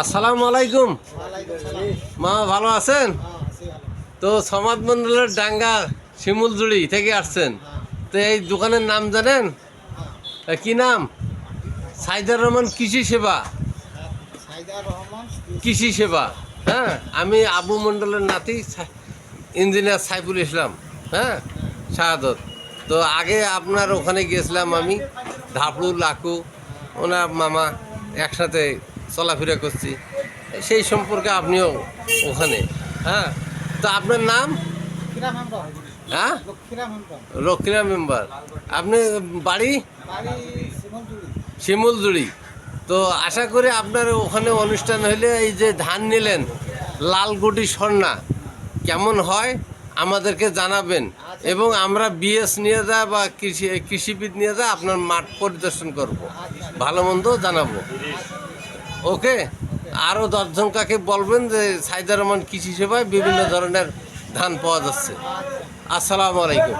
আসসালামু আলাইকুম। মা, ভালো আছেন? তো সমাজ মন্ডলের ডাঙ্গা শিমুলজুড়ি থেকে আসছেন। তো এই দোকানের নাম জানেন? কি নাম? সাইদার রহমান কৃষি সেবা। কৃষি সেবা হ্যাঁ? আমি আবু মন্ডলের নাতি ইঞ্জিনিয়ার সাইফুল ইসলাম হ্যাঁ? শাহাদত। তো আগে আপনার ওখানে গিয়েছিলাম আমি, ধাপড়ু, লাকু, ওনার মামা একসাথে চলাফেরা করছি। সেই সম্পর্কে আপনিও ওখানে হ্যাঁ? তো আপনার নাম? হ্যাঁ? রক্ষিরা মেম্বার। আপনি বাড়ি? শিমুলজুড়ি। তো আশা করি আপনার ওখানে অনুষ্ঠান হইলে এই যে ধান নিলেন লালগুটি স্বর্ণা কেমন হয়? আমাদেরকে জানাবেন। এবং আমরা বিএস নিয়ে যা বা কৃষি কৃষিবিদ নিয়ে যা আপনার মাঠ পরিদর্শন করব। ভালো মন্দ জানাব। ওকে? আরও দশজন কাকে বলবেন যে সাইদার রহমান কৃষি সেবায় বিভিন্ন ধরনের ধান পাওয়া যাচ্ছে। আসসালামু আলাইকুম।